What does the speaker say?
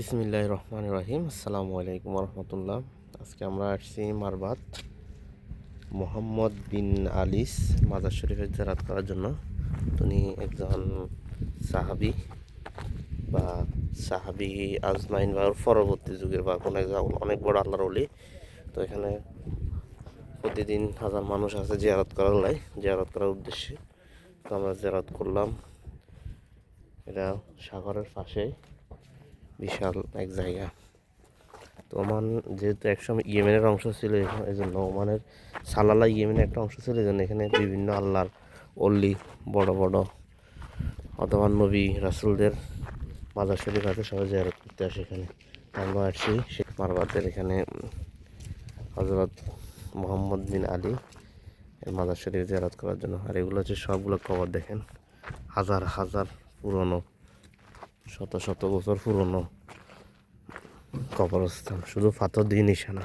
বিসমিল্লাহ রহমান রাহিম। আসসালামু আলাইকুম রহমতুল্লাহ আজকে আমরা আসছি মারবাত মোহাম্মদ বিন আলিস মাজার শরীফের জেরাত করার জন্য। তিনি একজন সাহাবি বা সাহাবি আজমাইন বা পরবর্তী যুগের বা কোনো অনেক বড় আল্লাহর অলি তো এখানে প্রতিদিন হাজার মানুষ আছে জিয়ারত করার লাই। জিয়ারত করার উদ্দেশ্যে তো আমরা জিয়ারত করলাম। এটা সাগরের পাশে বিশাল এক জায়গা। তো ওমান যেহেতু একসময় ইয়েমেনের অংশ ছিল এই জন্য ওমানের সালালা ইয়েমেনের একটা অংশ ছিল এই জন্য এখানে বিভিন্ন আল্লাহর অল্লি বড় বড় অথবা নবী, রাসুলদের মাজার শরীফ আছে, সবাই জিয়ারত করতে আসে এখানে। আমরা আসছি শেখ মারবাতের এখানে হজরত মোহাম্মদ বিন আলী এর মাজার শরীফ জিয়ারত করার জন্য। আর এগুলো হচ্ছে সবগুলো কবর দেখেন, হাজার হাজার পুরনো। শত শত বছর পুরনো কবরস্থান। শুধু ফাতর দিয়ে নিশানা।